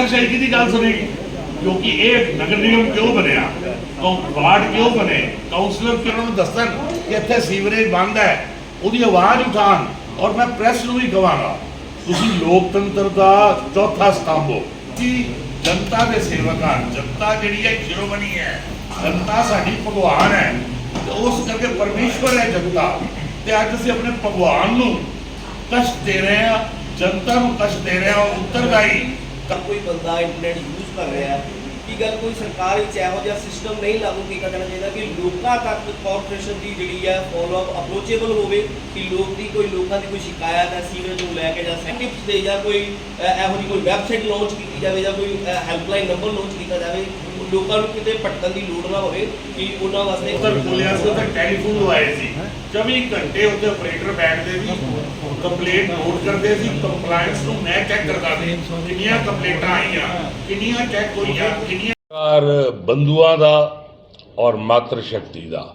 ਅਫਸਰਸ਼ਾਹੀ ਕਿਹਦੀ ਗੱਲ ਸੁਣੇਗੀ? ਕਿਉਂਕਿ ਇਹ ਨਗਰ ਨਿਗਮ ਕਿਉਂ ਬਣਿਆ? ਵਾਰਡ ਕਿਉਂ ਬਣੇ? ਕਾਉਂਸਲਰ ਕਿ ਨੂੰ ਦੱਸਣ ਕਿ ਇੱਥੇ ਸੀਵਰੇਜ ਬੰਦ ਹੈ? ਉਹਦੀ ਆਵਾਜ਼ ਉਠਾਉਣ। ਔਰ ਮੈਂ ਪ੍ਰੈਸ ਨੂੰ ਵੀ ਕਹਾਂਗਾ ਤੁਸੀਂ ਲੋਕਤੰਤਰ ਦਾ ਚੌਥਾ ਸਤੰਭ ਹੋ। ਕਿ ਜਨਤਾ ਦੇ ਸੇਵਕ ਹਨ ਜਨਤਾ ਜਿਹੜੀ ਹੈ ਸ਼ਿਰੋਮਣੀ ਹੈ। ਜਨਤਾ ਸਾਡੀ ਭਗਵਾਨ ਹੈ। ਤੇ ਉਸ ਕਰਕੇ ਪਰਮੇਸ਼ਵਰ ਹੈ ਜਨਤਾ। ਤੇ ਅੱਜ ਅਸੀਂ ਆਪਣੇ ਭਗਵਾਨ ਨੂੰ ਕਸ਼ਟ ਦੇ ਰਹੇ ਹਾਂ। ਜਨਤਾ ਨੂੰ ਕਸ਼ਟ ਦੇ ਰਹੇ ਹਾਂ। ਉੱਤਰਦਾਈ ਤਾਂ ਕੋਈ ਬੰਦਾ ਇੰਟਰਨੈਟ ਯੂਜ਼ ਕਰ ਰਿਹਾ ਹੈ, ਕੀ ਗੱਲ ਕੋਈ ਸਰਕਾਰ ਵਿੱਚ ਇਹੋ ਜਿਹਾ ਸਿਸਟਮ ਨਹੀਂ ਲਾਗੂ ਕੀਤਾ ਜਾਣਾ ਚਾਹੀਦਾ ਕਿ ਲੋਕਾਂ ਤੱਕ ਕਾਰਪੋਰੇਸ਼ਨ ਦੀ ਜਿਹੜੀ ਹੈ ਫੋਲੋ ਅਪ ਅਪਰੋਚੇਬਲ ਹੋਵੇ, ਕਿ ਲੋਕ ਦੀ ਕੋਈ, ਲੋਕਾਂ ਦੀ ਕੋਈ ਸ਼ਿਕਾਇਤ ਹੈ ਸੀਵਰੇਜ ਨੂੰ ਲੈ ਕੇ ਜਾਂ ਸੈਂਟਿਪਸ ਦੇ ਜਾਂ ਕੋਈ ਇਹੋ ਜਿਹੀ ਕੋਈ ਵੈਬਸਾਈਟ ਲਾਂਚ ਕੀਤੀ ਜਾਵੇ ਜਾਂ ਕੋਈ ਹੈਲਪਲਾਈਨ ਨੰਬਰ ਲਾਂਚ ਕੀਤਾ ਜਾਵੇ ਲੋਕਾਂ ਨੂੰ ਕਿਤੇ ਭਟਕਣ ਦੀ ਲੋੜ ਨਾ ਹੋਵੇ ਕਿ ਉਹਨਾਂ ਵਾਸਤੇ ਉੱਤਰ ਪੁਲਿਆ ਸੀ ਉੱਥੇ ਟੈਲੀਫੋਨ ਲਵਾਏ ਸੀ। 24 ਘੰਟੇ ਉੱਤੇ ਆਪਰੇਟਰ ਬੈਠਦੇ ਸੀ ਕੰਪਲੇਂਟ ਨੋਟ ਕਰਦੇ ਸੀ ਕੰਪਲਾਈਂਸ ਨੂੰ ਮੈਂ ਚੈੱਕ ਕਰਦਾ ਸੀ ਕਿੰਨੀਆਂ ਕੰਪਲੇਂਟਾਂ ਆਈਆਂ ਕਿੰਨੀਆਂ ਚੈੱਕ ਹੋਈਆਂ ਕਿੰਨੀਆਂ ਸਰਕਾਰ ਬੰਧੂਆਂ ਦਾ ਔਰ ਮਾਤਰ ਸ਼ਕਤੀ ਦਾ।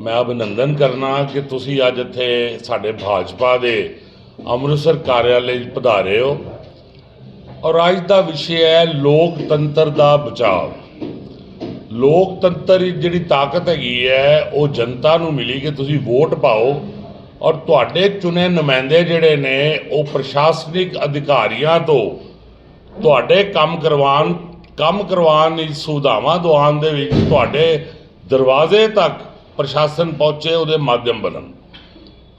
ਮੈਂ ਅਭਿਨੰਦਨ ਕਰਨਾ ਕਿ ਤੁਸੀਂ ਅੱਜ ਇੱਥੇ ਸਾਡੇ ਭਾਜਪਾ ਦੇ ਅੰਮ੍ਰਿਤਸਰ ਕਾਰਿਆਲੇ 'ਚ ਪਧਾਰੇ ਹੋ। ਔਰ ਅੱਜ ਦਾ ਵਿਸ਼ੇ ਹੈ ਲੋਕਤੰਤਰ ਦਾ ਬਚਾਅ ਲੋਕਤੰਤਰ ਦੀ ਜਿਹੜੀ ਤਾਕਤ ਹੈਗੀ ਹੈ, ਉਹ ਜਨਤਾ ਨੂੰ ਮਿਲੀ ਕਿ ਤੁਸੀਂ ਵੋਟ ਪਾਓ ਔਰ ਤੁਹਾਡੇ ਚੁਣੇ ਨੁਮਾਇੰਦੇ ਜਿਹੜੇ ਨੇ, ਉਹ ਪ੍ਰਸ਼ਾਸਨਿਕ ਅਧਿਕਾਰੀਆਂ ਤੋਂ ਤੁਹਾਡੇ ਕੰਮ ਕਰਵਾਉਣ ਕੰਮ ਕਰਵਾਉਣ ਦੀ ਸੁਵਿਧਾਵਾਂ ਦਵਾਉਣ ਦੇ ਵਿੱਚ ਤੁਹਾਡੇ ਦਰਵਾਜ਼ੇ ਤੱਕ ਪ੍ਰਸ਼ਾਸਨ ਪਹੁੰਚੇ, ਉਹਦੇ ਮਾਧਿਅਮ ਬਣਨ।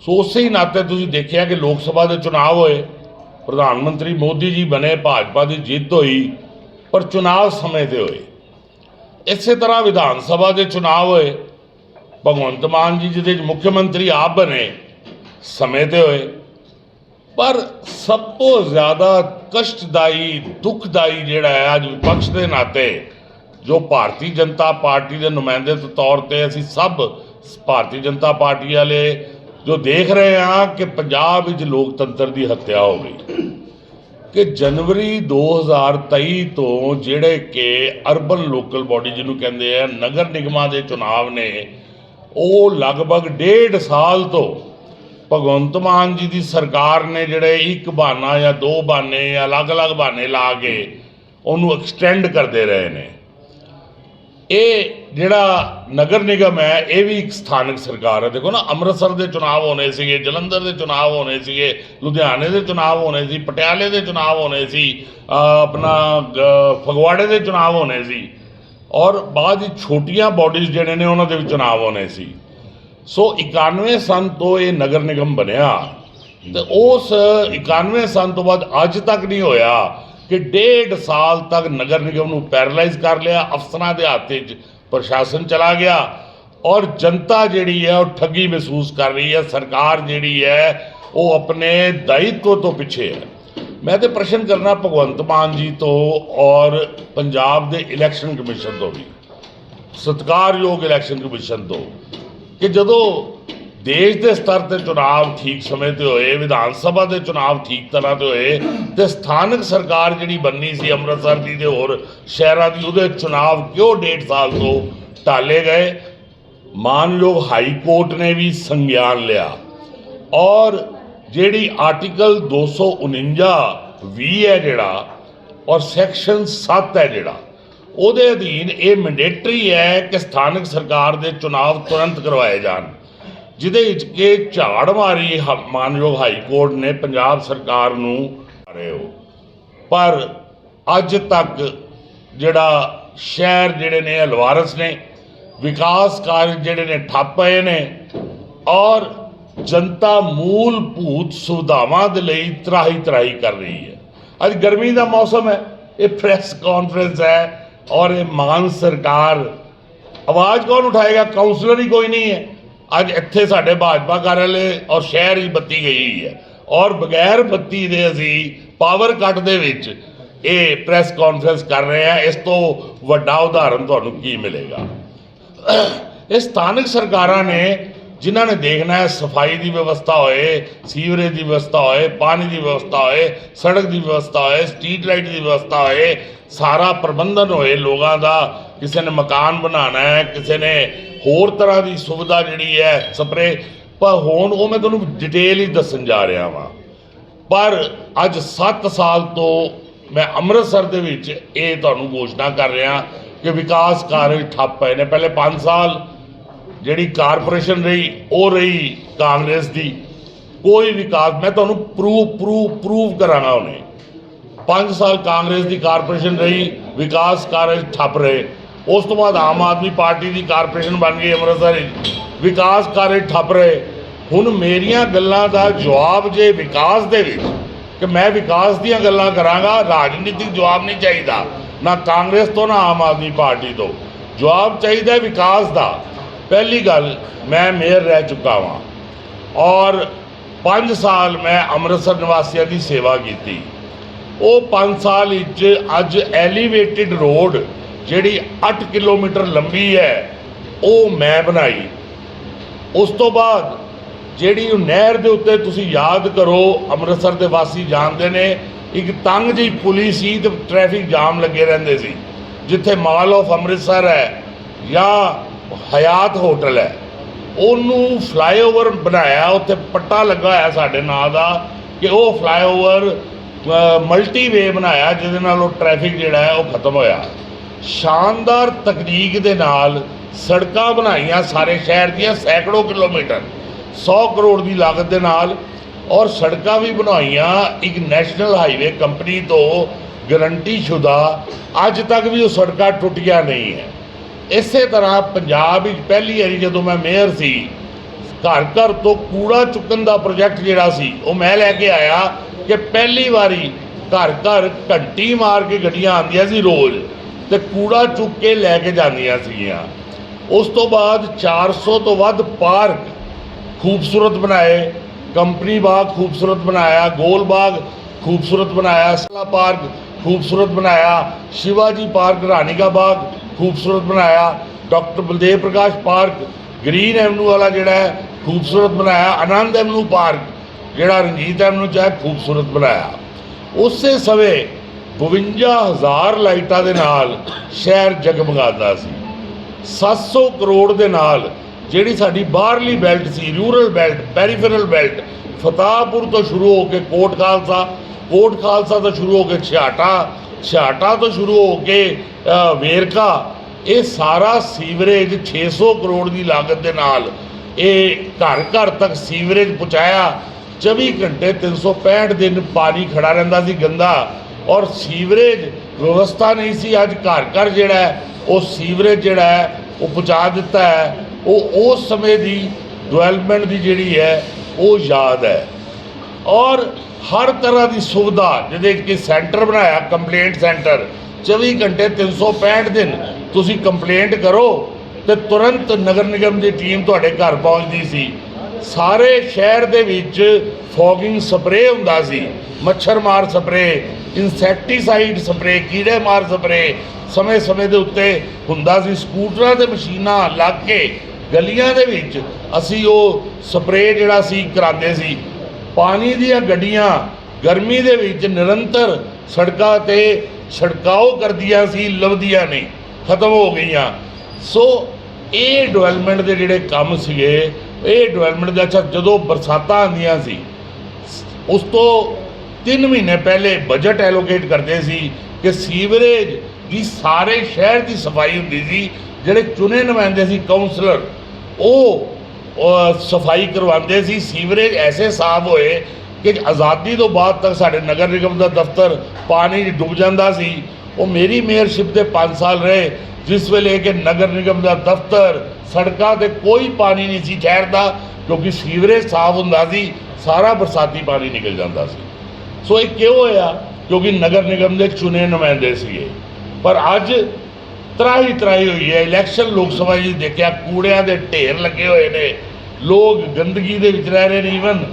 ਸੋ ਉਸੇ ਹੀ ਨਾਤੇ ਤੁਸੀਂ ਦੇਖਿਆ ਕਿ ਲੋਕ ਸਭਾ ਦੇ ਚੁਣਾਵ ਹੋਏ। ਪ੍ਰਧਾਨ ਮੰਤਰੀ ਮੋਦੀ ਜੀ ਬਣੇ, ਭਾਜਪਾ ਦੀ ਜਿੱਤ ਹੋਈ, ਪਰ ਚੁਣਾਵ ਸਮੇਂ ਤੇ ਹੋਏ। ਇਸੇ ਤਰ੍ਹਾਂ ਵਿਧਾਨ ਸਭਾ ਦੇ ਚੁਣਾਵ ਹੋਏ, ਭਗਵੰਤ ਮਾਨ ਜੀ ਜਿਹਦੇ ਮੁੱਖ ਮੰਤਰੀ ਆਪ ਬਣੇ, ਸਮੇਂ ਤੇ ਹੋਏ। ਪਰ ਸਭ ਤੋਂ ਜ਼ਿਆਦਾ ਕਸ਼ਟਦਾਈ, ਦੁਖਦਾਈ ਜਿਹੜਾ ਹੈ, ਅੱਜ ਵਿਪਕਸ਼ ਦੇ ਨਾਤੇ, ਜੋ ਭਾਰਤੀ ਜਨਤਾ ਪਾਰਟੀ ਦੇ ਨੁਮਾਇੰਦੇ ਦੇ ਤੌਰ ਤੇ ਅਸੀਂ ਸਭ ਭਾਰਤੀ ਜਨਤਾ ਪਾਰਟੀ ਵਾਲੇ ਜੋ ਦੇਖ ਰਹੇ ਹਾਂ ਕਿ ਪੰਜਾਬ ਵਿੱਚ ਲੋਕਤੰਤਰ ਦੀ ਹੱਤਿਆ ਹੋ ਗਈ। ਕਿ ਜਨਵਰੀ 2023 ਤੋਂ ਜਿਹੜੇ ਕਿ ਅਰਬਨ ਲੋਕਲ ਬਾਡੀ ਜਿਹਨੂੰ ਕਹਿੰਦੇ ਆ, ਨਗਰ ਨਿਗਮਾਂ ਦੇ ਚੁਣਾਵ ਨੇ, ਉਹ ਲਗਭਗ ਡੇਢ ਸਾਲ ਤੋਂ ਭਗਵੰਤ ਮਾਨ ਜੀ ਦੀ ਸਰਕਾਰ ਨੇ ਜਿਹੜੇ ਇੱਕ ਬਹਾਨਾ ਜਾਂ ਦੋ ਬਹਾਨੇ ਜਾਂ ਅਲੱਗ-ਅਲੱਗ ਬਹਾਨੇ ਲਾ ਕੇ ਉਹਨੂੰ ਐਕਸਟੈਂਡ ਕਰਦੇ ਰਹੇ ਨੇ। ਇਹ ਜਿਹੜਾ ਨਗਰ ਨਿਗਮ ਹੈ, ਇਹ ਵੀ ਇੱਕ ਸਥਾਨਕ ਸਰਕਾਰ ਹੈ। ਦੇਖੋ ਨਾ, ਅੰਮ੍ਰਿਤਸਰ ਦੇ ਚੁਣਾਵ ਹੋਣੇ ਸੀਗੇ, ਜਲੰਧਰ ਦੇ ਚੁਣਾਵ ਹੋਣੇ ਸੀਗੇ, ਲੁਧਿਆਣੇ ਦੇ ਚੁਣਾਵ ਹੋਣੇ ਸੀ, ਪਟਿਆਲੇ ਦੇ ਚੁਣਾਵ ਹੋਣੇ ਸੀ ਆਪਣਾ ਫਗਵਾੜੇ ਦੇ ਚੁਣਾਵ ਹੋਣੇ ਸੀ। ਔਰ ਬਾਅਦ ਵਿੱਚ ਛੋਟੀਆਂ ਬਾਡੀਜ਼ ਜਿਹੜੇ ਨੇ, ਉਹਨਾਂ ਦੇ ਵੀ ਚੁਣਾਵ ਹੋਣੇ ਸੀ। ਸੋ 91 ਸਨ ਤੋਂ ਇਹ ਨਗਰ ਨਿਗਮ ਬਣਿਆ। ਤੇ ਉਸ 91 ਸਨ ਤੋਂ ਬਾਅਦ ਅੱਜ ਤੱਕ ਨਹੀਂ ਹੋਇਆ ਕਿ ਡੇਢ ਸਾਲ ਤੱਕ ਨਗਰ ਨਿਗਮ ਨੂੰ ਪੈਰਲਾਈਜ਼ ਕਰ ਲਿਆ, ਅਫਸਰਾਂ ਦੇ ਹੱਥ 'ਚ ਪ੍ਰਸ਼ਾਸਨ ਚਲਾ ਗਿਆ ਔਰ ਜਨਤਾ ਜਿਹੜੀ ਹੈ ਉਹ ਠੱਗੀ ਮਹਿਸੂਸ ਕਰ ਰਹੀ ਹੈ, ਸਰਕਾਰ ਜਿਹੜੀ ਹੈ ਉਹ ਆਪਣੇ ਦਾਇਿਤਵ ਤੋਂ ਪਿੱਛੇ ਹੈ। ਮੈਂ ਤੇ ਪ੍ਰਸ਼ਨ ਕਰਨਾ ਭਗਵੰਤ ਮਾਨ ਜੀ ਤੋਂ ਔਰ ਪੰਜਾਬ ਦੇ ਇਲੈਕਸ਼ਨ ਕਮਿਸ਼ਨ ਤੋਂ ਵੀ, ਸਤਿਕਾਰਯੋਗ ਇਲੈਕਸ਼ਨ ਕਮਿਸ਼ਨ ਤੋਂ, ਕਿ ਜਦੋਂ ਦੇਸ਼ ਦੇ ਸਤਰ ਤੇ ਚੁਣਾਵ ਠੀਕ ਸਮੇਂ ਤੇ ਹੋਏ, ਵਿਧਾਨ ਸਭਾ ਦੇ ਚੁਣਾਵ ਠੀਕ ਤਰ੍ਹਾਂ ਤੇ ਹੋਏ ਤੇ ਸਥਾਨਕ ਸਰਕਾਰ ਜਿਹੜੀ ਬੰਨੀ ਸੀ ਅੰਮ੍ਰਿਤਸਰ ਦੀ ਤੇ ਹੋਰ ਸ਼ਹਿਰਾਂ ਦੀ, ਉਹਦੇ ਚੁਣਾਵ ਕਿਉਂ ਡੇਢ ਸਾਲ ਤੋਂ ਟਾਲੇ ਗਏ? ਮਾਨਯੋਗ ਹਾਈ ਕੋਰਟ ਨੇ ਵੀ ਸੰਗਿਆਨ ਲਿਆ। ਔਰ ਜਿਹੜੀ ਆਰਟੀਕਲ 249 ਵੀ ਹੈ ਜਿਹੜਾ, ਔਰ ਸੈਕਸ਼ਨ 7 ਹੈ ਜਿਹੜਾ, ਉਹਦੇ ਅਧੀਨ ਇਹ ਮੈਂਡੇਟਰੀ ਹੈ ਕਿ ਸਥਾਨਕ ਸਰਕਾਰ ਦੇ ਚੁਣਾਵ ਤੁਰੰਤ ਕਰਵਾਏ ਜਾਣ। ਜਿਹਦੇ ਵਿੱਚ ਕਿ ਝਾੜ ਮਾਰੀ ਹ- ਮਾਨਯੋਗ ਹਾਈ ਕੋਰਟ ਨੇ ਪੰਜਾਬ ਸਰਕਾਰ ਨੂੰ ਰਹੇ ਹੋ ਪਰ ਅੱਜ ਤੱਕ ਜਿਹੜਾ ਸ਼ਹਿਰ ਜਿਹੜੇ ਨੇ, ਅਲਵਾਰਸ ਨੇ, ਵਿਕਾਸ ਕਾਰਜ ਜਿਹੜੇ ਨੇ ਠੱਪ ਪਏ ਨੇ ਔਰ ਜਨਤਾ ਮੂਲ ਭੂਤ ਸੁਵਿਧਾਵਾਂ ਦੇ ਲਈ ਤਰਾਹੀ ਤਰਾਹੀ ਕਰ ਰਹੀ ਹੈ। ਅੱਜ ਗਰਮੀ ਦਾ ਮੌਸਮ ਹੈ, ਇਹ ਪ੍ਰੈਸ ਕਾਨਫਰੰਸ ਹੈ ਔਰ ਇਹ ਮਾਨ ਸਰਕਾਰ। ਆਵਾਜ਼ ਕੌਣ ਉਠਾਏਗਾ? ਕਾਉਂਸਲਰ ਹੀ ਕੋਈ ਨਹੀਂ ਹੈ। ਅੱਜ ਇੱਥੇ ਸਾਡੇ ਭਾਜਪਾ ਕਾਰਆਲੇ ਔਰ ਸ਼ਹਿਰ ਹੀ ਬੱਤੀ ਗਈ ਹੋਈ ਹੈ। ਔਰ ਬਗੈਰ ਬੱਤੀ ਦੇ ਅਸੀਂ ਪਾਵਰ ਕੱਟ ਦੇ ਵਿੱਚ ਇਹ ਪ੍ਰੈਸ ਕਾਨਫਰੰਸ ਕਰ ਰਹੇ ਹਾਂ। ਇਸ ਤੋਂ ਵੱਡਾ ਉਦਾਹਰਨ ਤੁਹਾਨੂੰ ਕੀ ਮਿਲੇਗਾ? ਇਹ ਸਥਾਨਕ ਸਰਕਾਰਾਂ ਨੇ, ਜਿਨ੍ਹਾਂ ਨੇ ਦੇਖਣਾ ਹੈ ਸਫ਼ਾਈ ਦੀ ਵਿਵਸਥਾ ਹੋਏ, ਸੀਵਰੇਜ ਦੀ ਵਿਵਸਥਾ ਹੋਏ, ਪਾਣੀ ਦੀ ਵਿਵਸਥਾ ਹੋਏ, ਸੜਕ ਦੀ ਵਿਵਸਥਾ ਹੋਏ ਸਟਰੀਟ ਲਾਈਟ ਦੀ ਵਿਵਸਥਾ ਹੋਏ, ਸਾਰਾ ਪ੍ਰਬੰਧਨ ਹੋਏ, ਲੋਕਾਂ ਦਾ ਕਿਸੇ ਨੇ ਮਕਾਨ ਬਣਾਉਣਾ ਹੈ, ਕਿਸੇ ਨੇ ਹੋਰ ਤਰ੍ਹਾਂ ਦੀ ਸੁਵਿਧਾ ਜਿਹੜੀ ਹੈ ਸਪਰੇ, ਪਰ ਹੁਣ ਉਹ ਮੈਂ ਤੁਹਾਨੂੰ ਡਿਟੇਲ ਹੀ ਦੱਸਣ ਜਾ ਰਿਹਾ ਵਾਂ। ਪਰ ਅੱਜ 7 ਸਾਲ ਤੋਂ ਮੈਂ ਅੰਮ੍ਰਿਤਸਰ ਦੇ ਵਿੱਚ ਇਹ ਤੁਹਾਨੂੰ ਘੋਸ਼ਣਾ ਕਰ ਰਿਹਾ ਕਿ ਵਿਕਾਸ ਕਾਰਜ ਠੱਪ ਪਏ ਨੇ। ਪਹਿਲੇ 5 ਸਾਲ ਜਿਹੜੀ ਕਾਰਪੋਰੇਸ਼ਨ ਰਹੀ, ਉਹ ਰਹੀ ਕਾਂਗਰਸ ਦੀ। ਕੋਈ ਵਿਕਾਸ, ਮੈਂ ਤੁਹਾਨੂੰ ਪ੍ਰੂਫ ਪ੍ਰੂਫ ਪ੍ਰੂਫ ਕਰਾਂਗਾ ਉਹਨੇ। 5 ਸਾਲ ਕਾਂਗਰਸ ਦੀ ਕਾਰਪੋਰੇਸ਼ਨ ਰਹੀ, ਵਿਕਾਸ ਕਾਰਜ ਠੱਪ ਰਹੇ। ਉਸ ਤੋਂ ਬਾਅਦ ਆਮ ਆਦਮੀ ਪਾਰਟੀ ਦੀ ਕਾਰਪੋਰੇਸ਼ਨ ਬਣ ਗਈ ਅੰਮ੍ਰਿਤਸਰ ਵਿੱਚ। ਵਿਕਾਸ ਕਾਰਜ ਠੱਪ ਰਹੇ। ਹੁਣ ਮੇਰੀਆਂ ਗੱਲਾਂ ਦਾ ਜਵਾਬ ਜੇ ਵਿਕਾਸ ਦੇ ਵਿੱਚ, ਕਿ ਮੈਂ ਵਿਕਾਸ ਦੀਆਂ ਗੱਲਾਂ ਕਰਾਂਗਾ, ਰਾਜਨੀਤਿਕ ਜਵਾਬ ਨਹੀਂ ਚਾਹੀਦਾ। ਨਾ ਕਾਂਗਰਸ ਤੋਂ, ਨਾ ਆਮ ਆਦਮੀ ਪਾਰਟੀ ਤੋਂ। ਜਵਾਬ ਚਾਹੀਦਾ ਵਿਕਾਸ ਦਾ। ਪਹਿਲੀ ਗੱਲ, ਮੈਂ ਮੇਅਰ ਰਹਿ ਚੁੱਕਾ ਹਾਂ ਔਰ 5 ਸਾਲ ਮੈਂ ਅੰਮ੍ਰਿਤਸਰ ਨਿਵਾਸੀਆਂ ਦੀ ਸੇਵਾ ਕੀਤੀ। ਉਹ 5 ਸਾਲ ਵਿੱਚ ਅੱਜ ਐਲੀਵੇਟਿਡ ਰੋਡ ਜਿਹੜੀ 8 ਕਿਲੋਮੀਟਰ ਲੰਬੀ ਹੈ, ਉਹ ਮੈਂ ਬਣਾਈ। ਉਸ ਤੋਂ ਬਾਅਦ ਜਿਹੜੀ ਨਹਿਰ ਦੇ ਉੱਤੇ ਤੁਸੀਂ ਯਾਦ ਕਰੋ, ਅੰਮ੍ਰਿਤਸਰ ਦੇ ਵਾਸੀ ਜਾਣਦੇ ਨੇ, ਇੱਕ ਤੰਗ ਜਿਹੀ ਪੁਲੀ ਸੀ ਤੇ ਟ੍ਰੈਫਿਕ ਜਾਮ ਲੱਗੇ ਰਹਿੰਦੇ ਸੀ, ਜਿੱਥੇ ਮਾਲ ਆਫ ਅੰਮ੍ਰਿਤਸਰ ਹੈ ਜਾਂ ਹਯਾਤ ਹੋਟਲ ਹੈ। ਉਹਨੂੰ ਫਲਾਈਓਵਰ ਬਣਾਇਆ, ਉੱਥੇ ਪੱਟਾ ਲੱਗਾ ਹੋਇਆ ਸਾਡੇ ਨਾਂ ਦਾ ਕਿ ਉਹ ਫਲਾਈਓਵਰ ਮਲਟੀ ਵੇ ਬਣਾਇਆ, ਜਿਹਦੇ ਨਾਲ ਉਹ ਟ੍ਰੈਫਿਕ ਜਿਹੜਾ ਹੈ ਉਹ ਖਤਮ ਹੋਇਆ। ਸ਼ਾਨਦਾਰ ਤਕਨੀਕ ਦੇ ਨਾਲ ਸੜਕਾਂ ਬਣਾਈਆਂ ਸਾਰੇ ਸ਼ਹਿਰ ਦੀਆਂ ਸੈਂਕੜੋ ਕਿਲੋਮੀਟਰ 100 ਕਰੋੜ ਦੀ ਲਾਗਤ ਦੇ ਨਾਲ, ਔਰ ਸੜਕਾਂ ਵੀ ਬਣਾਈਆਂ ਇੱਕ ਨੈਸ਼ਨਲ ਹਾਈਵੇ ਕੰਪਨੀ ਤੋਂ ਗਰੰਟੀ ਸ਼ੁਦਾ, ਅੱਜ ਤੱਕ ਵੀ ਉਹ ਸੜਕਾਂ ਟੁੱਟੀਆਂ ਨਹੀਂ ਹੈ। ਇਸੇ ਤਰ੍ਹਾਂ ਪੰਜਾਬ ਵਿੱਚ ਪਹਿਲੀ ਵਾਰੀ ਜਦੋਂ ਮੈਂ ਮੇਅਰ ਸੀ, ਘਰ ਘਰ ਤੋਂ ਕੂੜਾ ਚੁੱਕਣ ਦਾ ਪ੍ਰੋਜੈਕਟ ਜਿਹੜਾ ਸੀ, ਉਹ ਮੈਂ ਲੈ ਕੇ ਆਇਆ ਕਿ ਪਹਿਲੀ ਵਾਰੀ ਘਰ ਘਰ ਘੰਟੀ ਮਾਰ ਕੇ ਗੱਡੀਆਂ ਆਉਂਦੀਆਂ ਸੀ ਰੋਜ਼। ਤੇ ਕੂੜਾ ਚੁੱਕ ਕੇ ਲੈ ਕੇ ਜਾਂਦੀਆਂ ਸੀਗੀਆਂ। ਉਸ ਤੋਂ ਬਾਅਦ 400 ਤੋਂ ਵੱਧ ਪਾਰਕ ਖੂਬਸੂਰਤ ਬਣਾਏ। ਕੰਪਨੀ ਬਾਗ ਖੂਬਸੂਰਤ ਬਣਾਇਆ, ਗੋਲ ਬਾਗ ਖੂਬਸੂਰਤ ਬਣਾਇਆ, ਸਲਾ ਪਾਰਕ ਖੂਬਸੂਰਤ ਬਣਾਇਆ, ਸ਼ਿਵਾਜੀ ਪਾਰਕ, ਰਾਣੀਗਾ ਬਾਗ ਖੂਬਸੂਰਤ ਬਣਾਇਆ, doctor Baldev Prakash park, green avenue ਵਾਲਾ ਜਿਹੜਾ ਹੈ, ਖੂਬਸੂਰਤ ਬਣਾਇਆ, ਆਨੰਦ ਐਵਨਿਊ ਪਾਰਕ, ਜਿਹੜਾ ਰਣਜੀਤ ਐਵਨਿਊ ਚਾਹੇ ਖੂਬਸੂਰਤ ਬਣਾਇਆ। ਉਸੇ ਸਮੇਂ 52000 ਲਾਈਟਾਂ ਦੇ ਨਾਲ ਸ਼ਹਿਰ ਜਗਮਗਾਉਂਦਾ ਸੀ। 700 ਕਰੋੜ ਦੇ ਨਾਲ ਜਿਹੜੀ ਸਾਡੀ ਬਾਹਰਲੀ ਬੈਲਟ ਸੀ, rural belt, peripheral belt, Fatahpur ਤੋਂ ਸ਼ੁਰੂ ਹੋ ਕੇ ਕੋਟ ਖਾਲਸਾ ਕੋਟ ਖਾਲਸਾ ਤੋਂ ਸ਼ੁਰੂ ਹੋ ਕੇ ਛਿਆਟਾ ਛਿਆਟਾ ਤੋਂ ਸ਼ੁਰੂ ਹੋ ਕੇ ਵੇਰਕਾ, ਇਹ ਸਾਰਾ ਸੀਵਰੇਜ 600 ਕਰੋੜ ਦੀ ਲਾਗਤ ਦੇ ਨਾਲ ਇਹ ਘਰ ਘਰ ਤੱਕ ਸੀਵਰੇਜ ਪਹੁੰਚਾਇਆ। 24 ਘੰਟੇ 365 ਦਿਨ ਪਾਣੀ ਖੜਾ ਰਹਿੰਦਾ ਸੀ, ਗੰਦਾ ਔਰ ਸੀਵਰੇਜ ਵਿਵਸਥਾ ਨਹੀਂ ਸੀ, ਅੱਜ ਘਰ ਘਰ ਜਿਹੜਾ ਉਹ ਸੀਵਰੇਜ ਜਿਹੜਾ ਹੈ ਉਹ ਪਹੁੰਚਾ ਦਿੱਤਾ ਹੈ। ਉਹ ਉਸ ਸਮੇਂ ਦੀ ਡਿਵੈਲਪਮੈਂਟ ਦੀ ਜਿਹੜੀ ਹੈ, ਉਹ ਯਾਦ ਹੈ। ਔਰ ਹਰ ਤਰ੍ਹਾਂ ਦੀ ਸੁਵਿਧਾ, ਜਿਹਦੇ ਕਿ ਸੈਂਟਰ ਬਣਾਇਆ ਕੰਪਲੇਂਟ ਸੈਂਟਰ 24 ਘੰਟੇ 365 ਦਿਨ ਤੁਸੀਂ ਕੰਪਲੇਂਟ ਕਰੋ ਤੇ ਤੁਰੰਤ ਨਗਰ ਨਿਗਮ ਦੀ ਟੀਮ ਤੁਹਾਡੇ ਘਰ ਪਹੁੰਚਦੀ ਸੀ। ਸਾਰੇ ਸ਼ਹਿਰ ਦੇ ਵਿੱਚ ਫੋਗਿੰਗ ਸਪਰੇਅ ਹੁੰਦਾ ਸੀ, ਮੱਛਰ ਮਾਰ ਸਪਰੇ ਇਨਸੈਕਟੀਸਾਈਡ ਸਪਰੇ ਕੀੜੇ ਮਾਰ ਸਪਰੇ ਸਮੇਂ-ਸਮੇਂ ਦੇ ਉੱਤੇ ਹੁੰਦਾ ਸੀ। ਸਕੂਟਰਾਂ ਤੇ ਮਸ਼ੀਨਾਂ ਲੱਗ ਕੇ ਗਲੀਆਂ ਦੇ ਵਿੱਚ ਅਸੀਂ ਉਹ ਸਪਰੇ ਜਿਹੜਾ ਸੀ ਕਰਾਉਂਦੇ ਸੀ। ਪਾਣੀ ਦੀਆਂ ਗੱਡੀਆਂ ਗਰਮੀ ਦੇ ਵਿੱਚ ਨਿਰੰਤਰ ਸੜਕਾਂ ਤੇ ਛੜਕਾਓ ਕਰਦੀਆਂ ਸੀ, ਲੱਭਦੀਆਂ ਨਹੀਂ, ਖਤਮ ਹੋ ਗਈਆਂ। ਸੋ ਇਹ ਡਿਵੈਲਪਮੈਂਟ ਦੇ ਜਿਹੜੇ ਕੰਮ ਸੀਗੇ, ਇਹ ਡਿਵੈਲਪਮੈਂਟ ਦਾ ਅੱਛਾ, ਜਦੋਂ ਬਰਸਾਤਾਂ ਆਉਂਦੀਆਂ ਸੀ, ਉਸ ਤੋਂ 3 ਮਹੀਨੇ ਪਹਿਲੇ ਬਜਟ ਐਲੋਕੇਟ ਕਰਦੇ ਸੀ ਕਿ ਸੀਵਰੇਜ ਦੀ ਸਾਰੇ ਸ਼ਹਿਰ ਦੀ ਸਫ਼ਾਈ ਹੁੰਦੀ ਸੀ, ਜਿਹੜੇ ਚੁਣੇ ਨੁਮਾਇੰਦੇ ਸੀ ਕਾਉਂਸਲਰ ਉਹ ਸਫ਼ਾਈ ਕਰਵਾਉਂਦੇ ਸੀ। ਸੀਵਰੇਜ ਐਸੇ ਸਾਫ਼ ਹੋਏ ਕਿ ਆਜ਼ਾਦੀ ਤੋਂ ਬਾਅਦ ਤੱਕ ਸਾਡੇ ਨਗਰ ਨਿਗਮ ਦਾ ਦਫ਼ਤਰ ਪਾਣੀ 'ਚ ਡੁੱਬ ਜਾਂਦਾ ਸੀ। ਉਹ ਮੇਰੀ ਮੇਅਰਸ਼ਿਪ ਦੇ 5 ਸਾਲ ਰਹੇ, ਜਿਸ ਵੇਲੇ ਕਿ ਨਗਰ ਨਿਗਮ ਦਾ ਦਫ਼ਤਰ ਸੜਕਾਂ ਤੇ ਕੋਈ ਪਾਣੀ ਨਹੀਂ ਸੀ ਠਹਿਰਦਾ, ਕਿਉਂਕਿ ਸੀਵਰੇਜ ਸਾਫ਼ ਹੁੰਦਾ ਸੀ, ਸਾਰਾ ਬਰਸਾਤੀ ਪਾਣੀ ਨਿਕਲ ਜਾਂਦਾ ਸੀ। ਸੋ ਇਹ ਕਿਉਂ ਹੋਇਆ? ਕਿਉਂਕਿ ਨਗਰ ਨਿਗਮ ਦੇ ਚੁਣੇ ਨੁਮਾਇੰਦੇ ਸੀਗੇ। ਪਰ ਅੱਜ ਤਰਾਹੀ ਤਰਾਹੀ ਹੋਈ ਹੈ। ਇਲੈਕਸ਼ਨ ਲੋਕ ਸਭਾ ਜੀ ਦੇਖਿਆ, ਕੂੜਿਆਂ ਦੇ ਢੇਰ ਲੱਗੇ ਹੋਏ ਨੇ। ਲੋਕ ਗੰਦਗੀ ਦੇ ਵਿੱਚ ਰਹਿ ਰਹੇ ਨੇ। ਈਵਨ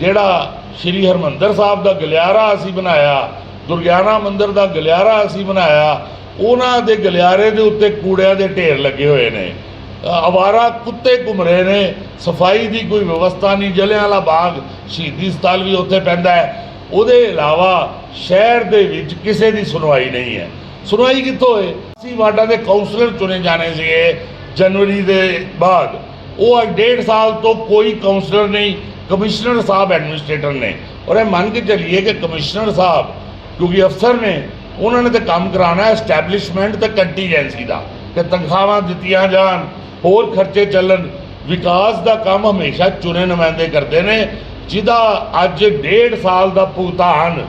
ਜਿਹੜਾ ਸ਼੍ਰੀ ਹਰਮੰਦਰ ਸਾਹਿਬ ਦਾ ਗਲਿਆਰਾ ਅਸੀਂ ਬਣਾਇਆ ਦੁਰਗਿਆਨਾ ਮੰਦਿਰ ਦਾ ਗਲਿਆਰਾ ਅਸੀਂ ਬਣਾਇਆ, ਉਹਨਾਂ ਦੇ ਗਲਿਆਰੇ ਦੇ ਉੱਤੇ ਕੂੜਿਆਂ ਦੇ ਢੇਰ ਲੱਗੇ ਹੋਏ ਨੇ। ਅਵਾਰਾ ਕੁੱਤੇ ਘੁੰਮ ਰਹੇ ਨੇ। ਸਫ਼ਾਈ ਦੀ ਕੋਈ ਵਿਵਸਥਾ ਨਹੀਂ। ਜਲਿਆਂਵਾਲਾ ਬਾਗ ਸ਼ਹੀਦੀ ਸਥਲ ਵੀ ਉੱਥੇ ਪੈਂਦਾ ਹੈ। ਉਹਦੇ ਇਲਾਵਾ ਸ਼ਹਿਰ ਦੇ ਵਿੱਚ ਕਿਸੇ ਦੀ ਸੁਣਵਾਈ ਨਹੀਂ ਹੈ। ਸੁਣਵਾਈ ਕਿੱਥੋਂ ਹੋਏ? ਅਸੀਂ ਵਾਰਡਾਂ ਦੇ ਕਾਉਂਸਲਰ ਚੁਣੇ ਜਾਣੇ ਸੀਗੇ ਜਨਵਰੀ ਦੇ ਬਾਅਦ। ਉਹ ਅੱਜ ਡੇਢ ਸਾਲ ਤੋਂ ਕੋਈ ਕਾਉਂਸਲਰ ਨਹੀਂ, ਕਮਿਸ਼ਨਰ ਸਾਹਿਬ ਐਡਮਿਨਿਸਟ੍ਰੇਟਰ ਨੇ। ਔਰ ਇਹ ਮੰਨ ਕੇ ਚੱਲੀਏ ਕਿ ਕਮਿਸ਼ਨਰ ਸਾਹਿਬ ਕਿਉਂਕਿ ਅਫਸਰ ਨੇ, ਉਹਨਾਂ ਨੇ ਤਾਂ ਕੰਮ ਕਰਾਉਣਾ ਐਸਟੈਬਲਿਸ਼ਮੈਂਟ ਤੇ ਕੰਟੀਜੈਂਸੀ ਦਾ, ਕਿ ਤਨਖਾਹਾਂ ਦਿੱਤੀਆਂ ਜਾਣ, ਹੋਰ ਖਰਚੇ ਚੱਲਣ। ਵਿਕਾਸ ਦਾ ਕੰਮ ਹਮੇਸ਼ਾ ਚੁਣੇ ਨੁਮਾਇੰਦੇ ਕਰਦੇ ਨੇ। ਜਿਹਦਾ ਅੱਜ ਡੇਢ ਸਾਲ ਦਾ ਭੁਗਤਾਨ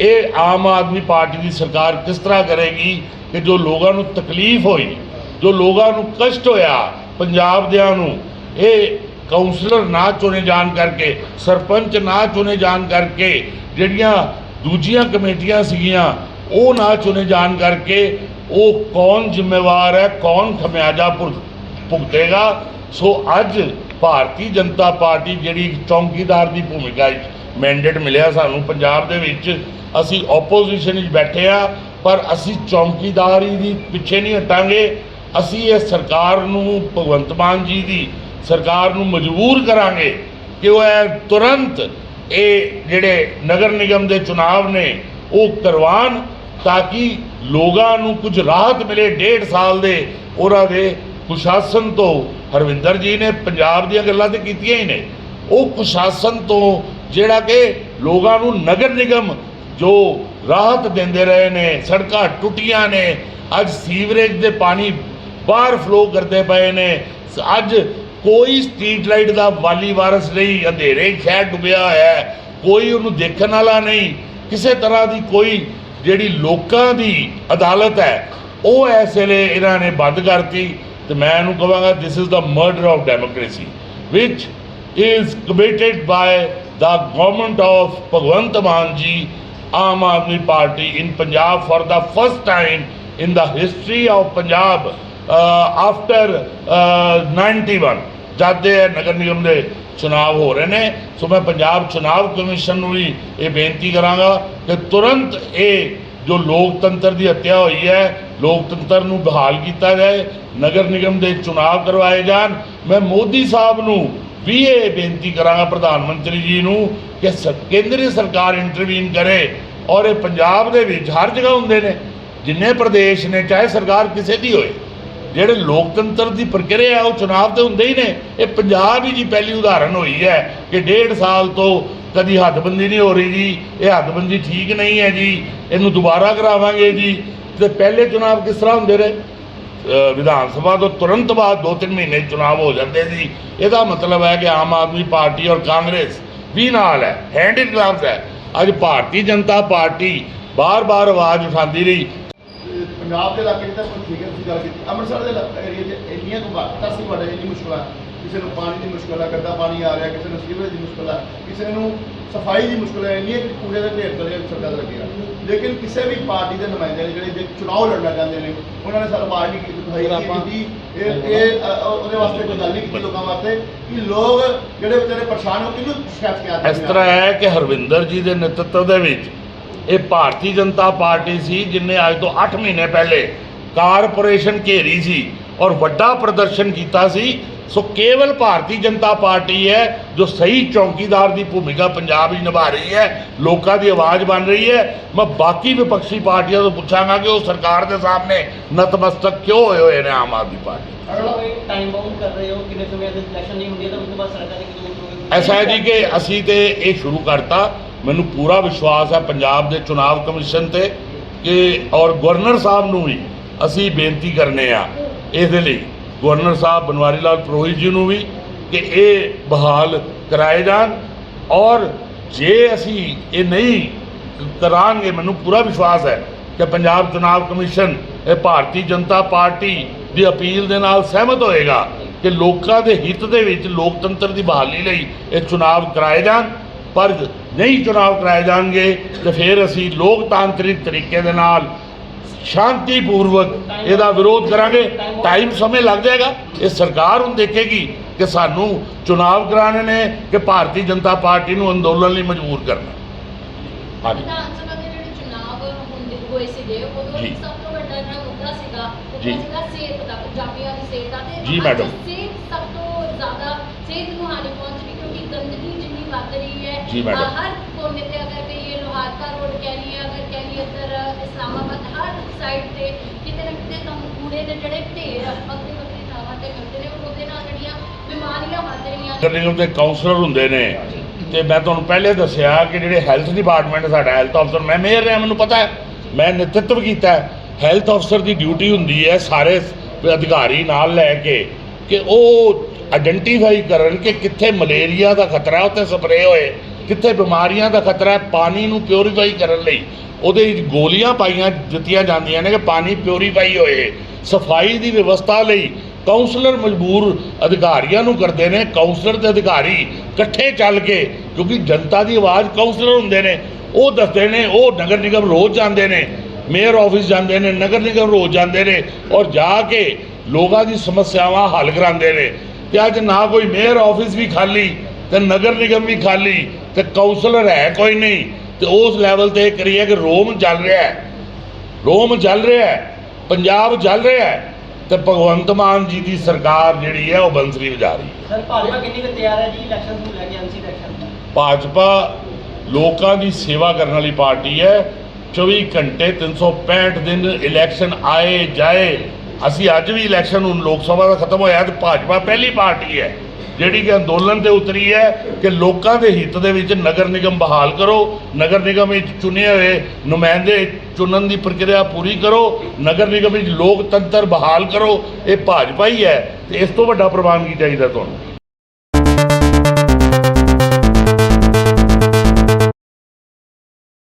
ਇਹ ਆਮ ਆਦਮੀ ਪਾਰਟੀ ਦੀ ਸਰਕਾਰ ਕਿਸ ਤਰ੍ਹਾਂ ਕਰੇਗੀ ਕਿ ਜੋ ਲੋਕਾਂ ਨੂੰ ਤਕਲੀਫ ਹੋਈ, ਜੋ ਲੋਕਾਂ ਨੂੰ ਕਸ਼ਟ ਹੋਇਆ ਪੰਜਾਬ ਦਿਆਂ ਨੂੰ, ਇਹ ਕਾਉਂਸਲਰ ਨਾ ਚੁਣੇ ਜਾਣ ਕਰਕੇ, ਸਰਪੰਚ ਨਾ ਚੁਣੇ ਜਾਣ ਕਰਕੇ, ਜਿਹੜੀਆਂ ਦੂਜੀਆਂ ਕਮੇਟੀਆਂ ਸੀਗੀਆਂ, ਉਹ ਨਾ ਚੁਣੇ ਜਾਣ ਕਰਕੇ, ਉਹ ਕੌਣ ਜ਼ਿੰਮੇਵਾਰ ਹੈ, ਕੌਣ ਖਮਿਆਜਾ ਭੁਗ- ਭੁਗਤੇਗਾ? ਸੋ ਅੱਜ ਭਾਰਤੀ ਜਨਤਾ ਪਾਰਟੀ ਜਿਹੜੀ ਇੱਕ ਚੌਂਕੀਦਾਰ ਦੀ ਭੂਮਿਕਾ ਵਿੱਚ ਮੈਂਡੇਟ ਮਿਲਿਆ ਸਾਨੂੰ, ਪੰਜਾਬ ਦੇ ਵਿੱਚ ਅਸੀਂ ਆਪੋਜੀਸ਼ਨ ਵਿੱਚ ਬੈਠੇ ਆ, ਪਰ ਅਸੀਂ ਚੌਂਕੀਦਾਰੀ ਦੀ ਪਿੱਛੇ ਨਹੀਂ ਹਟਾਂਗੇ। ਅਸੀਂ ਇਹ ਸਰਕਾਰ ਨੂੰ, ਭਗਵੰਤ ਮਾਨ ਜੀ ਦੀ ਸਰਕਾਰ ਨੂੰ ਮਜਬੂਰ ਕਰਾਂਗੇ ਕਿ ਉਹ ਇਹ ਤੁਰੰਤ ਇਹ ਜਿਹੜੇ ਨਗਰ ਨਿਗਮ ਦੇ ਚੁਣਾਵ ਨੇ, ਉਹ ਕਰਵਾਉਣ, ਤਾਂ ਕਿ ਲੋਕਾਂ ਨੂੰ ਕੁਝ ਰਾਹਤ ਮਿਲੇ ਡੇਢ ਸਾਲ ਦੇ, ਉਹਨਾਂ ਦੇ ਕੁਸ਼ਾਸਨ ਤੋਂ ਹਰਵਿੰਦਰ ਜੀ ਨੇ ਪੰਜਾਬ ਦੀਆਂ ਗੱਲਾਂ ਤੇ ਕੀਤੀਆਂ ਹੀ ਨੇ। ਉਹ ਕੁਸ਼ਾਸਨ ਤੋਂ ਜਿਹੜਾ ਕਿ ਲੋਕਾਂ ਨੂੰ ਨਗਰ ਨਿਗਮ ਜੋ ਰਾਹਤ ਦਿੰਦੇ ਰਹੇ ਨੇ, ਸੜਕਾਂ ਟੁੱਟੀਆਂ ਨੇ, ਅੱਜ ਸੀਵਰੇਜ ਦੇ ਪਾਣੀ ਬਾਹਰ ਫਲੋ ਕਰਦੇ ਪਏ ਨੇ। ਅੱਜ ਕੋਈ ਸਟਰੀਟ ਲਾਈਟ ਦਾ ਵਾਲੀ ਵਾਰਸ ਨਹੀਂ, ਅੰਧੇਰੇ ਸ਼ਹਿਰ ਡੁੱਬਿਆ ਹੋਇਆ ਹੈ। ਕੋਈ ਉਹਨੂੰ ਦੇਖਣ ਵਾਲਾ ਨਹੀਂ। ਕਿਸੇ ਤਰ੍ਹਾਂ ਦੀ ਕੋਈ ਜਿਹੜੀ ਲੋਕਾਂ ਦੀ ਅਦਾਲਤ ਹੈ, ਉਹ ਇਸ ਵੇਲੇ ਇਹਨਾਂ ਨੇ ਬੰਦ ਕਰਤੀ। ਤੇ ਮੈਂ ਇਹਨੂੰ ਕਹਾਂਗਾ this is the murder of democracy which is committed by the government of Bhagwant Mann ji, Aam Aadmi Party in Punjab for the first time in the history of Punjab uh, after uh, 91 ਜਦ ਦੇ ਨਗਰ ਨਿਗਮ ਦੇ ਚੁਣਾਵ ਹੋ ਰਹੇ ਨੇ ਸੋ ਮੈਂ ਪੰਜਾਬ ਚੁਣਾਵ commission ਨੂੰ ਵੀ ਇਹ ਬੇਨਤੀ ਕਰਾਂਗਾ ਕਿ ਤੁਰੰਤ ਇਹ ਜੋ ਲੋਕਤੰਤਰ ਦੀ ਹੱਤਿਆ ਹੋਈ ਹੈ ਲੋਕਤੰਤਰ ਨੂੰ ਬਹਾਲ ਕੀਤਾ ਜਾਏ, ਨਗਰ ਨਿਗਮ ਦੇ ਚੁਣਾਵ ਕਰਵਾਏ ਜਾਣ। ਮੈਂ ਮੋਦੀ ਸਾਹਿਬ ਨੂੰ ਵੀ ਇਹ ਬੇਨਤੀ ਕਰਾਂਗਾ, ਪ੍ਰਧਾਨ ਮੰਤਰੀ ਜੀ ਨੂੰ, ਕਿ ਸ- ਕੇਂਦਰੀ ਸਰਕਾਰ ਇੰਟਰਵੀਨ ਕਰੇ ਔਰ ਇਹ ਪੰਜਾਬ ਦੇ ਵਿੱਚ ਹਰ ਜਗ੍ਹਾ ਹੁੰਦੇ ਨੇ, ਜਿੰਨੇ ਪ੍ਰਦੇਸ਼ ਨੇ, ਚਾਹੇ ਸਰਕਾਰ ਕਿਸੇ ਦੀ ਹੋਏ, ਜਿਹੜੇ ਲੋਕਤੰਤਰ ਦੀ ਪ੍ਰਕਿਰਿਆ ਉਹ ਚੁਣਾਵ ਤੇ ਹੁੰਦੇ ਹੀ ਨੇ। ਇਹ ਪੰਜਾਬ ਹੀ ਜੀ ਪਹਿਲੀ ਉਦਾਹਰਨ ਹੋਈ ਹੈ ਕਿ ਡੇਢ ਸਾਲ ਤੋਂ ਕਦੀ ਹੱਦਬੰਦੀ ਨਹੀਂ ਹੋ ਰਹੀ ਜੀ, ਇਹ ਹੱਦਬੰਦੀ ਠੀਕ ਨਹੀਂ ਹੈ ਜੀ, ਇਹਨੂੰ ਦੁਬਾਰਾ ਕਰਾਵਾਂਗੇ ਜੀ। ਤੇ ਪਹਿਲੇ ਚੁਣਾਵ ਕਿਸ ਤਰ੍ਹਾਂ ਹੁੰਦੇ ਰਹੇ? ਵਿਧਾਨ ਸਭਾ ਤੋਂ ਤੁਰੰਤ ਬਾਅਦ 2-3 ਮਹੀਨੇ ਚੁਣਾਵ ਹੋ ਜਾਂਦੇ ਸੀ। ਇਹਦਾ ਮਤਲਬ ਹੈ ਕਿ ਆਮ ਆਦਮੀ ਪਾਰਟੀ ਔਰ ਕਾਂਗਰਸ ਵੀ ਨਾਲ ਹੈ ਹੈਂਡ ਇਨ ਗਲਵਸ ਹੈ। ਅੱਜ ਭਾਰਤੀ ਜਨਤਾ ਪਾਰਟੀ ਬਾਰ-ਬਾਰ ਆਵਾਜ਼ ਉਠਾਉਂਦੀ ਰਹੀ। ਪੰਜਾਬ ਦੇ ਇਲਾਕੇ 'ਚ ਤਾਂ ਕੋਈ ਠੀਕ ਹੈ ਗੱਲ ਕੀਤੀ। ਅੰਮ੍ਰਿਤਸਰ ਦੇ ਏਰੀਆ 'ਚ ਇੰਨੀਆਂ ਕੁ ਘੱਟ ਸੀ ਤੁਹਾਡੇ ਇੰਨੀ ਮੁਸ਼ਕਲਾਂ ਕਿਸੇ ਨੂੰ ਪਾਣੀ ਦੀ ਮੁਸ਼ਕਲ ਹੈ ਗੰਦਾ ਪਾਣੀ ਆ ਰਿਹਾ ਕਿਸੇ ਨੂੰ ਸੀਵਰੇਜ ਦੀ ਮੁਸ਼ਕਲ ਹੈ ਕਿਸੇ ਨੂੰ ਸਫ਼ਾਈ ਦੀ ਮੁਸ਼ਕਲ ਹੈ ਇੰਨੀਆਂ ਕਿ ਕੂੜੇ ਦੇ ਢੇਰ ਤਲੇ ਸਰਕਾਰ ਲੱਗੇਗਾ ਲੇਕਿਨ ਕਿਸੇ ਵੀ ਪਾਰਟੀ ਦੇ ਨੁਮਾਇੰਦੇ ਨੇ ਜਿਹੜੇ ਜੇ ਚੁਣਾਵ ਲੜਨਾ ਚਾਹੁੰਦੇ ਨੇ ਉਹਨਾਂ ਨੇ ਸਰ ਆਵਾਜ਼ ਨਹੀਂ ਕੀਤੀ ਦਿਖਾਈ ਕੀਤੀ ਇਹ ਇਹ ਉਹਦੇ ਵਾਸਤੇ ਕੋਈ ਗੱਲ ਨਹੀਂ ਕੀਤੀ ਲੋਕਾਂ ਵਾਸਤੇ ਕਿ ਲੋਕ ਜਿਹੜੇ ਵਿਚਾਰੇ ਪਰੇਸ਼ਾਨ ਹੋ ਕਿਹਨੂੰ ਸ਼ਿਕਾਇਤ ਕਿਹਾ ਇਸ ਤਰ੍ਹਾਂ ਹੈ ਕਿ ਹਰਵਿੰਦਰ ਜੀ ਦੇ ਨੇਤਰਤਵ ਦੇ ਵਿੱਚ ਇਹ ਭਾਰਤੀ ਜਨਤਾ ਪਾਰਟੀ ਸੀ ਜਿਨੇ ਅੱਜ ਤੋਂ 8 ਮਹੀਨੇ ਪਹਿਲੇ ਕਾਰਪੋਰੇਸ਼ਨ ਘੇਰੀ ਸੀ ਔਰ ਵੱਡਾ ਪ੍ਰਦਰਸ਼ਨ ਕੀਤਾ ਸੀ ਸੋ ਕੇਵਲ ਭਾਰਤੀ ਜਨਤਾ ਪਾਰਟੀ ਹੈ ਜੋ ਸਹੀ ਚੌਕੀਦਾਰ ਦੀ ਭੂਮਿਕਾ ਪੰਜਾਬ ਵਿੱਚ ਨਿਭਾ ਰਹੀ ਹੈ ਲੋਕਾਂ ਦੀ ਆਵਾਜ਼ ਬਣ ਰਹੀ ਹੈ। ਮੈਂ ਬਾਕੀ ਵਿਪਕਸ਼ੀ ਪਾਰਟੀਆਂ ਤੋਂ ਪੁੱਛਾਂਗਾ ਕਿ ਉਹ ਸਰਕਾਰ ਦੇ ਸਾਹਮਣੇ ਨਤਮਸਤਕ ਕਿਉਂ ਹੋਏ ਹੋਏ ਨੇ Aam Aadmi party? Time bound ਕਰ ਰਹੇ ਹੋ ਕਿੰਨੇ ਸਮੇਂ ਦੇ ਇਲੈਕਸ਼ਨ ਨਹੀਂ ਹੁੰਦੀ ਤਾਂ ਉਸ ਤੋਂ ਬਾਅਦ ਸਰਕਾਰ ਨੇ ਕਿਦੋਂ ਐਸਾ ਹੈ ਜੀ ਕਿ ਅਸੀਂ ਤੇ ਇਹ ਸ਼ੁਰੂ ਕਰਤਾ। ਮੈਨੂੰ ਪੂਰਾ ਵਿਸ਼ਵਾਸ ਹੈ ਪੰਜਾਬ ਦੇ ਚੁਣਾਵ ਕਮਿਸ਼ਨ ਤੇ ਕਿ ਔਰ ਗਵਰਨਰ ਸਾਹਿਬ ਨੂੰ ਵੀ ਅਸੀਂ ਬੇਨਤੀ ਕਰਨੇ ਆ ਇਹਦੇ ਲਈ। ਗਵਰਨਰ ਸਾਹਿਬ ਬਨਵਾਰੀ ਲਾਲ ਪ੍ਰੋਹਿਤ ਜੀ ਨੂੰ ਵੀ ਕਿ ਇਹ ਬਹਾਲ ਕਰਾਏ ਜਾਣ ਔਰ ਜੇ ਅਸੀਂ ਇਹ ਨਹੀਂ ਕਰਾਂਗੇ, ਮੈਨੂੰ ਪੂਰਾ ਵਿਸ਼ਵਾਸ ਹੈ ਕਿ ਪੰਜਾਬ ਚੁਣਾਵ ਕਮਿਸ਼ਨ, ਇਹ ਭਾਰਤੀ ਜਨਤਾ ਪਾਰਟੀ ਦੀ ਅਪੀਲ ਦੇ ਨਾਲ ਸਹਿਮਤ ਹੋਏਗਾ ਕਿ ਲੋਕਾਂ ਦੇ ਹਿੱਤ ਦੇ ਵਿੱਚ ਲੋਕਤੰਤਰ ਦੀ ਬਹਾਲੀ ਲਈ ਇਹ ਚੁਣਾਵ ਕਰਾਏ ਜਾਣ। ਪਰ ਨਹੀਂ ਚੁਣਾਵ ਕਰਾਏ ਜਾਣਗੇ, ਤੇ ਫਿਰ ਅਸੀਂ ਲੋਕਤਾਂਤਰਿਕ ਤਰੀਕੇ ਦੇ ਨਾਲ ਸ਼ਾਂਤੀਪੂਰਵਕ ਇਹਦਾ ਵਿਰੋਧ ਕਰਾਂਗੇ ਟਾਈਮ ਸਮੇਂ ਲੱਗ ਜਾਏਗਾ ਇਹ ਸਰਕਾਰ ਹੁਣ ਦੇਖੇਗੀ ਕਿ ਸਾਨੂੰ ਚੁਣਾਵ ਕਰਾਣੇ ਨੇ ਕਿ ਭਾਰਤੀ ਜਨਤਾ ਪਾਰਟੀ ਨੂੰ ਅੰਦੋਲਨ ਲਈ ਮਜਬੂਰ ਕਰਨਾ ਹਾਂਜੀ ਵਿਧਾਨ ਸਭਾ ਦੇ ਜਿਹੜੇ ਚੁਣਾਵ ਹੁੰਦੇ ਹੋਏ ਸੀਗੇ ਉਦੋਂ ਜੀ। ਸਭ ਤੋਂ ਵੱਡਾ ਜਿਹੜਾ ਮੁੱਦਾ ਸੀਗਾ ਉਹ ਜੀ। ਸੀਗਾ ਸਿਹਤ ਦਾ ਪੰਜਾਬੀਆਂ ਦੀ ਸਿਹਤ ਦਾ ਤੇ ਜੀ, ਅੱਜ ਮੈਡਮ। ਸਿਹਤ ਸਭ ਤੋਂ ਜ਼ਿਆਦਾ ਸਿਹਤ ਨੂੰ ਹਾਨੀ ਪਹੁੰਚ ਰਹੀ ਕਿਉਂਕਿ ਗੰਦਗੀ ਜਿੰਨੀ ਵੱਧ ਰਹੀ ਹੈ ਜੀ, ਮੈਡਮ। ਹਰ ਕੋਨੇ ਤੇ ਅਗਰ ਕਹੀਏ ਲੋਹਾਰਕਾ ਰੋਡ ਕਹਿ ਲਈਏ ਅਗਰ ਕਹਿ ਲਈਏ ਇੱਧਰ ਇਸਲਾਮਾਬਾਦ ਹਰ ਸਾਈਡ ਤੇ ਕਿਤੇ ਨਾ ਕਿਤੇ ਤੁਹਾਨੂੰ ਕੂੜੇ ਦੇ ਜਿਹੜੇ ਢੇਰ ਵੱਖਰੀ ਵੱਖਰੀ ਥਾਵਾਂ ਤੇ ਮਿਲਦੇ ਨੇ ਉਹਦੇ ਨਾਲ ਜਿਹੜੀਆਂ ਬਿਮਾਰੀਆਂ ਵੱਧ ਰਹੀਆਂ ਨੇ ਨਗਰ ਨਿਗਮ ਦੇ ਕਾਉਂਸਲਰ ਹੁੰਦੇ ਨੇ ਤੇ ਮੈਂ ਤੁਹਾਨੂੰ ਪਹਿਲੇ ਦੱਸਿਆ ਕਿ ਜਿਹੜੇ ਹੈਲਥ ਡਿਪਾਰਟਮੈਂਟ ਸਾਡਾ ਹੈਲਥ ਅਫਸਰ ਮੈਂ ਮੇਅਰ ਰਿਹਾ ਮੈਨੂੰ ਪਤਾ ਹੈ ਮੈਂ ਨੇਤਰਤਵ ਕੀਤਾ ਹੈ ਹੈਲਥ ਅਫਸਰ ਦੀ ਡਿਊਟੀ ਹੁੰਦੀ ਹੈ ਸਾਰੇ ਅਧਿਕਾਰੀ ਨਾਲ ਲੈ ਕੇ ਕਿ ਉਹ ਆਇਡੈਂਟੀਫਾਈ ਕਰਨ ਕਿ ਕਿੱਥੇ ਮਲੇਰੀਆ ਦਾ ਖਤਰਾ ਉੱਥੇ ਸਪਰੇਅ ਹੋਏ ਕਿੱਥੇ ਬਿਮਾਰੀਆਂ ਦਾ ਖਤਰਾ ਹੈ, ਪਾਣੀ ਨੂੰ ਪਿਓਰੀਫਾਈ ਕਰਨ ਲਈ। ਉਹਦੇ ਵਿੱਚ ਗੋਲੀਆਂ ਪਾਈਆਂ, ਦਿੱਤੀਆਂ ਜਾਂਦੀਆਂ ਨੇ ਕਿ ਪਾਣੀ ਪਿਓਰੀਫਾਈ ਹੋਏ। ਸਫ਼ਾਈ ਦੀ ਵਿਵਸਥਾ ਲਈ ਕਾਉਂਸਲਰ ਮਜਬੂਰ ਅਧਿਕਾਰੀਆਂ ਨੂੰ ਕਰਦੇ ਨੇ। ਕਾਉਂਸਲਰ ਤੇ ਅਧਿਕਾਰੀ ਇਕੱਠੇ ਚੱਲ ਕੇ, ਕਿਉਂਕਿ ਜਨਤਾ ਦੀ ਆਵਾਜ਼ ਕਾਉਂਸਲਰ ਹੁੰਦੇ ਨੇ, ਉਹ ਦੱਸਦੇ ਨੇ, ਉਹ ਨਗਰ ਨਿਗਮ ਰੋਜ਼ ਜਾਂਦੇ ਨੇ ਮੇਅਰ ਆਫਿਸ ਜਾਂਦੇ ਨੇ, ਨਗਰ ਨਿਗਮ ਰੋਜ਼ ਜਾਂਦੇ ਨੇ ਔਰ ਜਾ ਕੇ ਲੋਕਾਂ ਦੀ ਸਮੱਸਿਆਵਾਂ ਹੱਲ ਕਰਾਉਂਦੇ ਨੇ। ਤੇ ਅੱਜ ਨਾ ਕੋਈ ਮੇਅਰ ਆਫਿਸ ਵੀ ਖਾਲੀ, ਤੇ ਨਗਰ ਨਿਗਮ ਵੀ ਖਾਲੀ ਤੇ ਕਾਉਂਸਲਰ ਹੈ ਕੋਈ ਨਹੀਂ। ਤੇ ਉਸ ਲੈਵਲ ਤੇ ਕਰੀਏ ਕਿ ਰੋਮ ਚੱਲ ਰਿਹਾ ਹੈ। ਰੋਮ ਚੱਲ ਰਿਹਾ ਹੈ ਪੰਜਾਬ ਚੱਲ ਰਿਹਾ ਹੈ ਤੇ ਭਗਵੰਤ ਮਾਨ ਜੀ ਦੀ ਸਰਕਾਰ ਜਿਹੜੀ ਹੈ ਉਹ ਬੰਸਰੀ ਵਜਾ ਰਹੀ ਹੈ। ਸਰ ਭਾਜਪਾ ਕਿੰਨੀ ਕੁ ਤਿਆਰ ਹੈ ਜੀ ਇਲੈਕਸ਼ਨ ਨੂੰ ਲੈ ਕੇ ਐਮਸੀ ਇਲੈਕਸ਼ਨ ਭਾਜਪਾ ਲੋਕਾਂ ਦੀ ਸੇਵਾ ਕਰਨ ਵਾਲੀ ਪਾਰਟੀ ਹੈ। 24 ਘੰਟੇ 365 ਦਿਨ ਇਲੈਕਸ਼ਨ ਆਏ ਜਾਏ। ਅਸੀਂ ਅੱਜ ਵੀ ਇਲੈਕਸ਼ਨ ਹੁਣ ਲੋਕ ਸਭਾ ਦਾ ਖਤਮ ਹੋਇਆ ਤੇ ਭਾਜਪਾ ਪਹਿਲੀ ਪਾਰਟੀ ਹੈ। ਜਿਹੜੀ ਕਿ ਅੰਦੋਲਨ ਤੇ ਉਤਰੀ ਹੈ ਕਿ ਲੋਕਾਂ ਦੇ ਹਿੱਤ ਦੇ ਵਿੱਚ ਨਗਰ ਨਿਗਮ ਬਹਾਲ ਕਰੋ, ਨਗਰ ਨਿਗਮ ਵਿੱਚ ਚੁਣੇ ਹੋਏ ਨੁਮਾਇੰਦੇ ਚੁਣਨ ਦੀ ਪ੍ਰਕਿਰਿਆ ਪੂਰੀ ਕਰੋ, ਨਗਰ ਨਿਗਮ ਵਿੱਚ ਲੋਕਤੰਤਰ ਬਹਾਲ ਕਰੋ, ਇਹ ਭਾਜਪਾ ਹੀ ਹੈ ਤੇ ਇਸ ਤੋਂ ਵੱਡਾ ਪ੍ਰਵਾਨ ਕੀ ਚਾਹੀਦਾ ਤੁਹਾਨੂੰ।